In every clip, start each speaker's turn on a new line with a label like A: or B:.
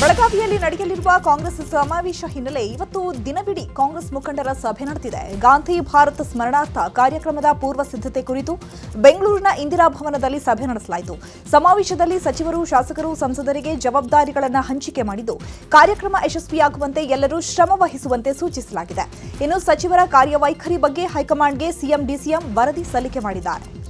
A: ಬೆಳಗಾವಿಯಲ್ಲಿ ನಡೆಯಲಿರುವ ಕಾಂಗ್ರೆಸ್ ಸಮಾವೇಶ ಹಿನ್ನೆಲೆ ಇವತ್ತು ದಿನವಿಡೀ ಕಾಂಗ್ರೆಸ್ ಮುಖಂಡರ ಸಭೆ ನಡೆದಿದೆ. ಗಾಂಧಿ ಭಾರತ ಸ್ಮರಣಾರ್ಥ ಕಾರ್ಯಕ್ರಮದ ಪೂರ್ವ ಸಿದ್ಧತೆ ಕುರಿತು ಬೆಂಗಳೂರಿನ ಇಂದಿರಾ ಭವನದಲ್ಲಿ ಸಭೆ ನಡೆಸಲಾಯಿತು. ಸಮಾವೇಶದಲ್ಲಿ ಸಚಿವರು, ಶಾಸಕರು, ಸಂಸದರಿಗೆ ಜವಾಬ್ದಾರಿಗಳನ್ನು ಹಂಚಿಕೆ ಮಾಡಿದ್ದು, ಕಾರ್ಯಕ್ರಮ ಯಶಸ್ವಿಯಾಗುವಂತೆ ಎಲ್ಲರೂ ಶ್ರಮ ವಹಿಸುವಂತೆ ಸೂಚಿಸಲಾಗಿದೆ. ಇನ್ನು ಸಚಿವರ ಕಾರ್ಯವೈಖರಿ ಬಗ್ಗೆ ಹೈಕಮಾಂಡ್ಗೆ ಸಿಎಂ, ಡಿಸಿಎಂ ವರದಿ ಸಲ್ಲಿಕೆ ಮಾಡಿದ್ದಾರೆ.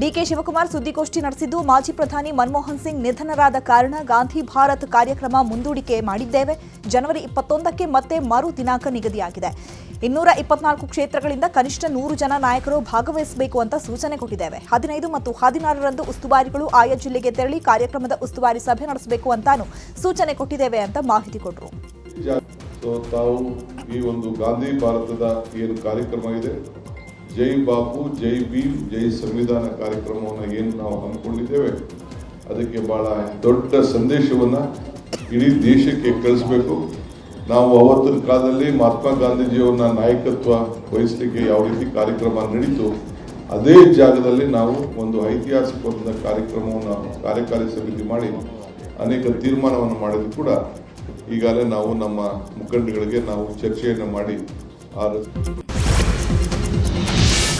A: ಡಿಕೆ ಶಿವಕುಮಾರ್ ಸುದ್ದಿಗೋಷ್ಠಿ ನಡೆಸಿದ್ದು, ಮಾಜಿ ಪ್ರಧಾನಿ ಮನಮೋಹನ್ ಸಿಂಗ್ ನಿಧನರಾದ ಕಾರಣ ಗಾಂಧಿ ಭಾರತ್ ಕಾರ್ಯಕ್ರಮ ಮುಂದೂಡಿಕೆ ಮಾಡಿದ್ದೇವೆ. ಜನವರಿ ಇಪ್ಪತ್ತೊಂದಕ್ಕೆ ಮತ್ತೆ ಮರು ದಿನಾಂಕ ನಿಗದಿಯಾಗಿದೆ. ಇನ್ನೂರ ಇಪ್ಪತ್ನಾಲ್ಕು ಕ್ಷೇತ್ರಗಳಿಂದ ಕನಿಷ್ಠ ನೂರು ಜನ ನಾಯಕರು ಭಾಗವಹಿಸಬೇಕು ಅಂತ ಸೂಚನೆ ಕೊಟ್ಟಿದ್ದೇವೆ. ಹದಿನೈದು ಮತ್ತು ಹದಿನಾರರಂದು ಉಸ್ತುವಾರಿಗಳು ಆಯಾ ಜಿಲ್ಲೆಗೆ ತೆರಳಿ ಕಾರ್ಯಕ್ರಮದ ಉಸ್ತುವಾರಿ ಸಭೆ ನಡೆಸಬೇಕು ಅಂತಾನು ಸೂಚನೆ ಕೊಟ್ಟಿದ್ದೇವೆ ಅಂತ ಮಾಹಿತಿ ಕೊಟ್ಟರು
B: ತಾವು ಈ ಒಂದು ಗಾಂಧಿ ಭಾರತದ ಏನು ಕಾರ್ಯಕ್ರಮ ಇದೆ ಜೈ ಬಾಪು, ಜೈ ಭೀಮ್, ಜೈ ಸಂವಿಧಾನ ಕಾರ್ಯಕ್ರಮವನ್ನು ಏನು ನಾವು ಹಮ್ಮಿಕೊಂಡಿದ್ದೇವೆ, ಅದಕ್ಕೆ ಭಾಳ ದೊಡ್ಡ ಸಂದೇಶವನ್ನು ಇಡೀ ದೇಶಕ್ಕೆ ಕಳಿಸ್ಬೇಕು. ನಾವು ಅವತ್ತಿನ ಕಾಲದಲ್ಲಿ ಮಹಾತ್ಮ ಗಾಂಧೀಜಿಯವರನ್ನ ನಾಯಕತ್ವ ವಹಿಸಲಿಕ್ಕೆ ಯಾವ ರೀತಿ ಕಾರ್ಯಕ್ರಮ ನಡೀತು, ಅದೇ ಜಾಗದಲ್ಲಿ ನಾವು ಒಂದು ಐತಿಹಾಸಿಕವಾದ ಕಾರ್ಯಕ್ರಮವನ್ನು ಕಾರ್ಯಕಾರಿ ಸಮಿತಿ ಮಾಡಿ ಅನೇಕ ತೀರ್ಮಾನವನ್ನು ಮಾಡಿದ್ರು ಕೂಡ ಈಗಾಗಲೇ ನಾವು ನಮ್ಮ ಮುಖಂಡಗಳಿಗೆ ನಾವು ಚರ್ಚೆಯನ್ನು ಮಾಡಿ ಆ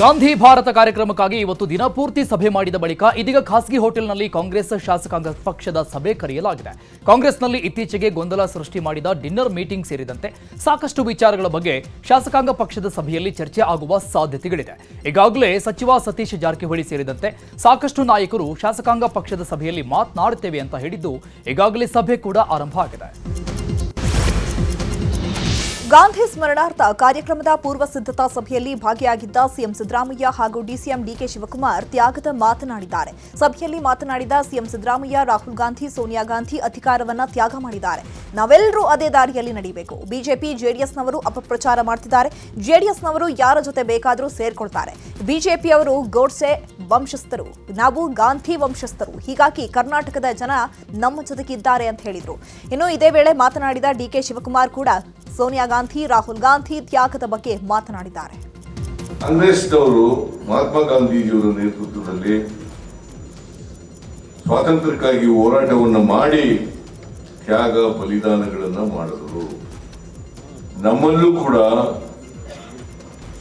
C: ಗಾಂಧಿ ಭಾರತ ಕಾರ್ಯಕ್ರಮಕ್ಕಾಗಿ ಇವತ್ತು ದಿನಪೂರ್ತಿ ಸಭೆ ಮಾಡಿದ ಬಳಿಕ ಇದೀಗ ಖಾಸಗಿ ಹೋಟೆಲ್ನಲ್ಲಿ ಕಾಂಗ್ರೆಸ್ ಶಾಸಕಾಂಗ ಪಕ್ಷದ ಸಭೆ ಕರೆಯಲಾಗಿದೆ. ಕಾಂಗ್ರೆಸ್ನಲ್ಲಿ ಇತ್ತೀಚೆಗೆ ಗೊಂದಲ ಸೃಷ್ಟಿ ಮಾಡಿದ ಡಿನ್ನರ್ ಮೀಟಿಂಗ್ ಸೇರಿದಂತೆ ಸಾಕಷ್ಟು ವಿಚಾರಗಳ ಬಗ್ಗೆ ಶಾಸಕಾಂಗ ಪಕ್ಷದ ಸಭೆಯಲ್ಲಿ ಚರ್ಚೆ ಆಗುವ ಸಾಧ್ಯತೆಗಳಿದೆ. ಈಗಾಗಲೇ ಸಚಿವ ಸತೀಶ್ ಜಾರಕಿಹೊಳಿ ಸೇರಿದಂತೆ ಸಾಕಷ್ಟು ನಾಯಕರು ಶಾಸಕಾಂಗ ಪಕ್ಷದ ಸಭೆಯಲ್ಲಿ ಮಾತನಾಡುತ್ತೇವೆ ಅಂತ ಹೇಳಿದ್ದು, ಈಗಾಗಲೇ ಸಭೆ ಕೂಡ ಆರಂಭ ಆಗಿದೆ.
A: ಗಾಂಧಿ ಸ್ಮರಣಾರ್ಥ ಕಾರ್ಯಕ್ರಮದ ಪೂರ್ವ ಸಿದ್ಧತಾ ಸಭೆಯಲ್ಲಿ ಭಾಗಿಯಾಗಿದ್ದ ಸಿಎಂ ಸಿದ್ದರಾಮಯ್ಯ ಹಾಗೂ ಡಿಸಿಎಂ ಡಿಕೆ ಶಿವಕುಮಾರ್ ತ್ಯಾಗದ ಮಾತನಾಡಿದ್ದಾರೆ. ಸಭೆಯಲ್ಲಿ ಮಾತನಾಡಿದ ಸಿಎಂ ಸಿದ್ದರಾಮಯ್ಯ, ರಾಹುಲ್ ಗಾಂಧಿ, ಸೋನಿಯಾ ಗಾಂಧಿ ಅಧಿಕಾರವನ್ನ ತ್ಯಾಗ ಮಾಡಿದ್ದಾರೆ. ನಾವೆಲ್ಲರೂ ಅದೇ ದಾರಿಯಲ್ಲಿ ನಡೆಯಬೇಕು. ಬಿಜೆಪಿ, ಜೆಡಿಎಸ್ನವರು ಅಪಪ್ರಚಾರ ಮಾಡ್ತಿದ್ದಾರೆ. ಜೆಡಿಎಸ್ನವರು ಯಾರ ಜೊತೆ ಬೇಕಾದರೂ ಸೇರ್ಕೊಳ್ತಾರೆ. ಬಿಜೆಪಿಯವರು ಗೋಡ್ಸೆ ವಂಶಸ್ಥರು. ನಾವು ಗಾಂಧಿ ವಂಶಸ್ಥರು. ಹೀಗಾಗಿ ಕರ್ನಾಟಕದ ಜನ ನಮ್ಮ ಜೊತೆಗಿದ್ದಾರೆ ಅಂತ ಹೇಳಿದರು. ಇನ್ನು ಇದೇ ವೇಳೆ ಮಾತನಾಡಿದ ಡಿಕೆ ಶಿವಕುಮಾರ್ ಕೂಡ ಸೋನಿಯಾ ಗಾಂಧಿ, ರಾಹುಲ್ ಗಾಂಧಿ ತ್ಯಾಗದ ಬಗ್ಗೆ ಮಾತನಾಡಿದ್ದಾರೆ.
D: ಕಾಂಗ್ರೆಸ್ನವರು ಮಹಾತ್ಮ ಗಾಂಧೀಜಿಯವರ ನೇತೃತ್ವದಲ್ಲಿ ಸ್ವಾತಂತ್ರ್ಯಕ್ಕಾಗಿ ಹೋರಾಟವನ್ನು ಮಾಡಿ ತ್ಯಾಗ ಬಲಿದಾನಗಳನ್ನು ಮಾಡಿದರು. ನಮ್ಮಲ್ಲೂ ಕೂಡ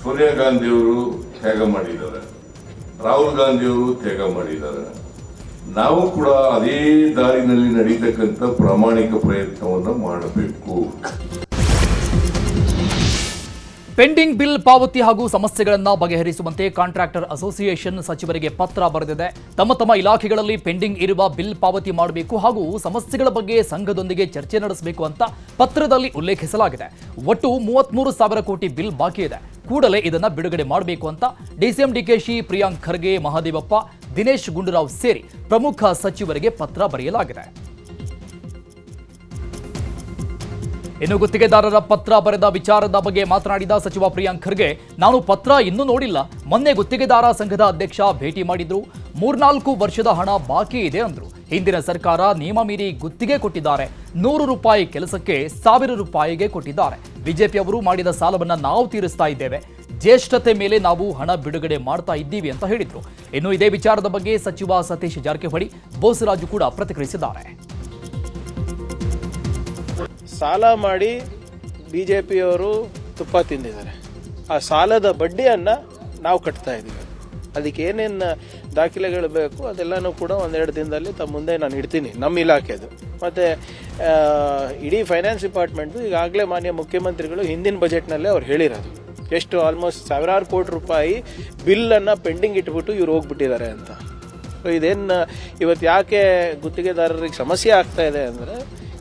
D: ಸೋನಿಯಾ ಗಾಂಧಿಯವರು ತ್ಯಾಗ ಮಾಡಿದ್ದಾರೆ. ರಾಹುಲ್ ಗಾಂಧಿಯವರು ತ್ಯಾಗ ಮಾಡಿದ್ದಾರೆ. ನಾವು ಕೂಡ ಅದೇ ದಾರಿನಲ್ಲಿ ನಡೀತಕ್ಕಂಥ ಪ್ರಾಮಾಣಿಕ ಪ್ರಯತ್ನವನ್ನು ಮಾಡಬೇಕು.
C: ಪೆಂಡಿಂಗ್ ಬಿಲ್ ಪಾವತಿ ಹಾಗೂ ಸಮಸ್ಯೆಗಳನ್ನು ಬಗೆಹರಿಸುವಂತೆ ಕಾಂಟ್ರಾಕ್ಟರ್ ಅಸೋಸಿಯೇಷನ್ ಸಚಿವರಿಗೆ ಪತ್ರ ಬರೆದಿದೆ. ತಮ್ಮ ತಮ್ಮ ಇಲಾಖೆಗಳಲ್ಲಿ ಪೆಂಡಿಂಗ್ ಇರುವ ಬಿಲ್ ಪಾವತಿ ಮಾಡಬೇಕು ಹಾಗೂ ಸಮಸ್ಯೆಗಳ ಬಗ್ಗೆ ಸಂಘದೊಂದಿಗೆ ಚರ್ಚೆ ನಡೆಸಬೇಕು ಅಂತ ಪತ್ರದಲ್ಲಿ ಉಲ್ಲೇಖಿಸಲಾಗಿದೆ. ಒಟ್ಟು ಮೂವತ್ಮೂರು ಸಾವಿರ ಕೋಟಿ ಬಿಲ್ ಬಾಕಿ ಇದೆ. ಕೂಡಲೇ ಇದನ್ನ ಬಿಡುಗಡೆ ಮಾಡಬೇಕು ಅಂತ ಡಿಸಿಎಂ ಡಿಕೆಶಿ ಪ್ರಿಯಾಂಕ್ ಖರ್ಗೆ, ಮಹಾದೇವಪ್ಪ, ದಿನೇಶ್ ಗುಂಡೂರಾವ್ ಸೇರಿ ಪ್ರಮುಖ ಸಚಿವರಿಗೆ ಪತ್ರ ಬರೆಯಲಾಗಿದೆ. ಇನ್ನು ಗುತ್ತಿಗೆದಾರರ ಪತ್ರ ಬರೆದ ವಿಚಾರದ ಬಗ್ಗೆ ಮಾತನಾಡಿದ ಸಚಿವ ಪ್ರಿಯಾಂಕ್ ಖರ್ಗೆ, ನಾನು ಪತ್ರ ಇನ್ನೂ ನೋಡಿಲ್ಲ. ಮೊನ್ನೆ ಗುತ್ತಿಗೆದಾರ ಸಂಘದ ಅಧ್ಯಕ್ಷ ಭೇಟಿ ಮಾಡಿದ್ರು. ಮೂರ್ನಾಲ್ಕು ವರ್ಷದ ಹಣ ಬಾಕಿ ಇದೆ, ಅಂದ್ರು. ಹಿಂದಿನ ಸರ್ಕಾರ ನಿಯಮ ಮೀರಿ ಗುತ್ತಿಗೆ ಕೊಟ್ಟಿದ್ದಾರೆ. ನೂರು ರೂಪಾಯಿ ಕೆಲಸಕ್ಕೆ ಸಾವಿರ ರೂಪಾಯಿಗೆ ಕೊಟ್ಟಿದ್ದಾರೆ. ಬಿಜೆಪಿಯವರು ಮಾಡಿದ ಸಾಲವನ್ನು ನಾವು ತೀರಿಸ್ತಾ ಇದ್ದೇವೆ. ಜ್ಯೇಷ್ಠತೆ ಮೇಲೆ ನಾವು ಹಣ ಬಿಡುಗಡೆ ಮಾಡ್ತಾ ಇದ್ದೀವಿ ಅಂತ ಹೇಳಿದ್ರು. ಇನ್ನು ಇದೇ ವಿಚಾರದ ಬಗ್ಗೆ ಸಚಿವ ಸತೀಶ್ ಜಾರಕಿಹೊಳಿ ಬೋಸರಾಜು ಕೂಡ ಪ್ರತಿಕ್ರಿಯಿಸಿದ್ದಾರೆ.
E: ಸಾಲ ಮಾಡಿ ಬಿ ಜೆ ಪಿಯವರು ತುಪ್ಪ ತಿಂದಿದ್ದಾರೆ. ಆ ಸಾಲದ ಬಡ್ಡಿಯನ್ನು ನಾವು ಕಟ್ತಾ ಇದ್ದೀವಿ. ಅದಕ್ಕೆ ಏನೇನು ದಾಖಲೆಗಳು ಬೇಕು ಅದೆಲ್ಲನೂ ಕೂಡ ಒಂದೆರಡು ದಿನದಲ್ಲಿ ತಮ್ಮ ಮುಂದೆ ನಾನು ಇಡ್ತೀನಿ, ನಮ್ಮ ಇಲಾಖೆದು ಮತ್ತು ಇಡೀ ಫೈನಾನ್ಸ್ ಡಿಪಾರ್ಟ್ಮೆಂಟು ಈಗಾಗಲೇ ಮಾನ್ಯ ಮುಖ್ಯಮಂತ್ರಿಗಳು ಹಿಂದಿನ ಬಜೆಟ್ನಲ್ಲೇ ಅವ್ರು ಹೇಳಿರೋದು. ಎಷ್ಟು ಆಲ್ಮೋಸ್ಟ್ ಸಾವಿರಾರು ಕೋಟಿ ರೂಪಾಯಿ ಬಿಲ್ಲನ್ನು ಪೆಂಡಿಂಗ್ ಇಟ್ಬಿಟ್ಟು ಇವ್ರು ಹೋಗ್ಬಿಟ್ಟಿದ್ದಾರೆ ಅಂತ. ಸೊ ಇದೇನು, ಇವತ್ತು ಯಾಕೆ ಗುತ್ತಿಗೆದಾರರಿಗೆ ಸಮಸ್ಯೆ ಆಗ್ತಾ ಇದೆ ಅಂದರೆ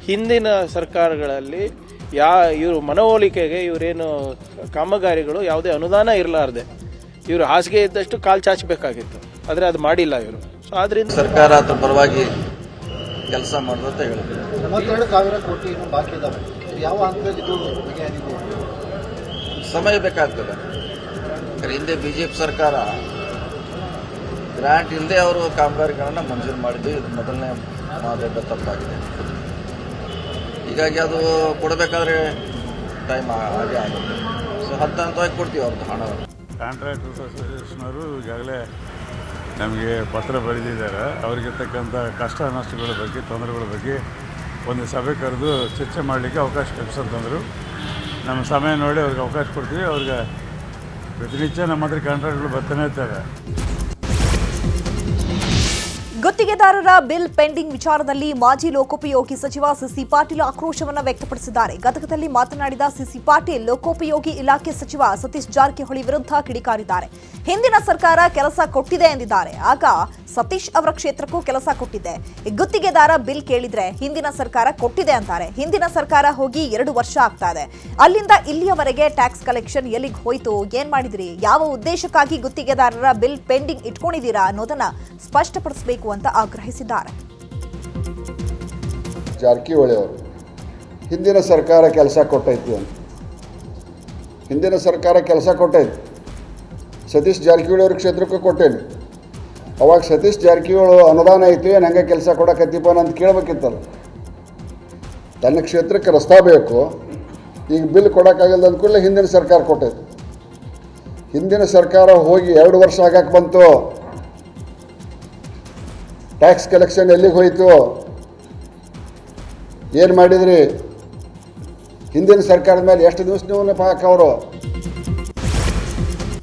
E: ಹಿಂದಿನ ಸರ್ಕಾರಗಳಲ್ಲಿ ಯಾ ಇವರು ಮನವೊಲಿಕೆಗೆ ಇವರೇನು ಕಾಮಗಾರಿಗಳು ಯಾವುದೇ ಅನುದಾನ ಇರಲಾರ್ದೆ. ಇವರು ಹಾಸಿಗೆ ಇದ್ದಷ್ಟು ಕಾಲು ಚಾಚಬೇಕಾಗಿತ್ತು. ಆದರೆ ಅದು ಮಾಡಿಲ್ಲ ಇವರು. ಸೊ ಆದ್ರಿಂದ
F: ಸರ್ಕಾರ ಅದ್ರ ಪರವಾಗಿ ಕೆಲಸ ಮಾಡೋದು ಅಂತ ಹೇಳಿದ್ರು
G: ಮೂವತ್ತೆರಡು ಸಾವಿರ ಕೋಟಿ ಇನ್ನು ಬಾಕಿ ಇದಾವೆ. ಯಾವ ಹಂತದಲ್ಲಿ ಇದು ಬಗೆಹರಿದು?
F: ಸಮಯ ಬೇಕಾಗ್ತದೆ. ಯಾಕಂದ್ರೆ ಹಿಂದೆ ಬಿ ಜೆ ಪಿ ಸರ್ಕಾರ ಗ್ರ್ಯಾಂಟ್ ಇಲ್ಲದೆ ಅವರು ಕಾಮಗಾರಿಗಳನ್ನು ಮಂಜೂರು ಮಾಡಿದ್ದು ಇದು ಮೊದಲನೇ ಮಹಾದೊಡ್ಡ ತಪ್ಪಾಗಿದೆ. ಹೀಗಾಗಿ ಅದು ಕೊಡಬೇಕಾದ್ರೆ ಟೈಮ್ ಹಾಗೆ ಆಗುತ್ತೆ. ಸೊ ಹಂತ ಹಂತವಾಗಿ ಕೊಡ್ತೀವಿ ಅವ್ರದ್ದು ಹಣವನ್ನು
H: ಕಾಂಟ್ರಾಕ್ಟರ್ಸ್ ಅಸೋಸಿಯೇಷನವರು ಈಗಾಗಲೇ ನಮಗೆ ಪತ್ರ ಬರೆದಿದ್ದಾರೆ. ಅವರಿಗಿರ್ತಕ್ಕಂಥ ಕಷ್ಟ ನಷ್ಟಗಳ ಬಗ್ಗೆ, ತೊಂದರೆಗಳ ಬಗ್ಗೆ ಒಂದು ಸಭೆ ಕರೆದು ಚರ್ಚೆ ಮಾಡಲಿಕ್ಕೆ ಅವಕಾಶ ಕಲ್ಪಿಸಂತಂದರು ನಮ್ಮ ಸಮಯ ನೋಡಿ ಅವ್ರಿಗೆ ಅವಕಾಶ ಕೊಡ್ತೀವಿ. ಅವ್ರಿಗೆ ಪ್ರತಿನಿತ್ಯ ನಮ್ಮ ಹತ್ರ ಕಾಂಟ್ರಾಕ್ಟ್ಗಳು ಬರ್ತಾನೆ ಇರ್ತವೆ.
A: ಗುತ್ತಿಗೆದಾರರ ಬಿಲ್ ಪೆಂಡಿಂಗ್ ವಿಚಾರದಲ್ಲಿ ಮಾಜಿ ಲೋಕೋಪಯೋಗಿ ಸಚಿವ ಸಿಸಿ ಪಾಟೀಲ್ ಆಕ್ರೋಶವನ್ನು ವ್ಯಕ್ತಪಡಿಸಿದ್ದಾರೆ. ಗದಗದಲ್ಲಿ ಮಾತನಾಡಿದ ಸಿಸಿ ಪಾಟೀಲ್, ಲೋಕೋಪಯೋಗಿ ಇಲಾಖೆ ಸಚಿವ ಸತೀಶ್ ಜಾರಕಿಹೊಳಿ ವಿರುದ್ಧ ಕಿಡಿಕಾರಿದ್ದಾರೆ. ಹಿಂದಿನ ಸರ್ಕಾರ ಕೆಲಸ ಕೊಟ್ಟಿದೆ ಎಂದಿದ್ದಾರೆ. ಆಗ ಸತೀಶ್ ಅವರ ಕ್ಷೇತ್ರಕ್ಕೂ ಕೆಲಸ ಕೊಟ್ಟಿದ್ದೆ ಗುತ್ತಿಗೆದಾರ ಬಿಲ್ ಕೇಳಿದ್ರೆ ಹಿಂದಿನ ಸರ್ಕಾರ ಕೊಟ್ಟಿದೆ ಅಂತಾರೆ. ಹಿಂದಿನ ಸರ್ಕಾರ ಹೋಗಿ ಎರಡು ವರ್ಷ ಆಗ್ತಾ ಇದೆ. ಅಲ್ಲಿಂದ ಇಲ್ಲಿಯವರೆಗೆ ಟ್ಯಾಕ್ಸ್ ಕಲೆಕ್ಷನ್ ಎಲ್ಲಿಗೆ ಹೋಯ್ತು? ಏನ್ ಮಾಡಿದ್ರಿ? ಯಾವ ಉದ್ದೇಶಕ್ಕಾಗಿ ಗುತ್ತಿಗೆದಾರರ ಬಿಲ್ ಪೆಂಡಿಂಗ್ ಇಟ್ಕೊಂಡಿದ್ದೀರಾ ಅನ್ನೋದನ್ನ ಸ್ಪಷ್ಟಪಡಿಸಬೇಕು ಅಂತ ಆಗ್ರಹಿಸಿದ್ದಾರೆ.
I: ಜಾರಕಿಹೊಳಿ ಹಿಂದಿನ ಸರ್ಕಾರ ಕೆಲಸ ಕೊಟ್ಟೈತಿ ಅಂತ. ಹಿಂದಿನ ಸರ್ಕಾರ ಕೆಲಸ ಕೊಟ್ಟೈತಿ. ಸತೀಶ್ ಜಾರಕಿಹೊಳಿ ಅವ್ರ ಕ್ಷೇತ್ರಕ್ಕೂ ಕೊಟ್ಟೇನಿ. ಅವಾಗ ಸತೀಶ್ ಜಾರಕಿಹೊಳಿ ಅನುದಾನ ಐತಿ ಹಂಗೆ ಕೆಲಸ ಕೊಡಕತ್ತಿಪ್ಪ ಅಂತ ಕೇಳಬೇಕಿತ್ತಲ್ಲ. ತನ್ನ ಕ್ಷೇತ್ರಕ್ಕೆ ರಸ್ತಾ ಬೇಕು. ಈಗ ಬಿಲ್ ಕೊಡೋಕ್ಕಾಗಿಲ್ಲ ಅಂದ್ಕೂಡಲೇ ಹಿಂದಿನ ಸರ್ಕಾರ ಕೊಟ್ಟೈತೆ. ಹಿಂದಿನ ಸರ್ಕಾರ ಹೋಗಿ ಎರಡು ವರ್ಷ ಆಗಕ್ಕೆ ಬಂತು. ಟ್ಯಾಕ್ಸ್ ಕಲೆಕ್ಷನ್ ಎಲ್ಲಿಗೆ ಹೋಯಿತು? ಏನು ಮಾಡಿದ್ರಿ? ಹಿಂದಿನ ಸರ್ಕಾರದ ಮೇಲೆ ಎಷ್ಟು ದಿವಸ ನೀವು ನೆಪ ಹಾಕವರು?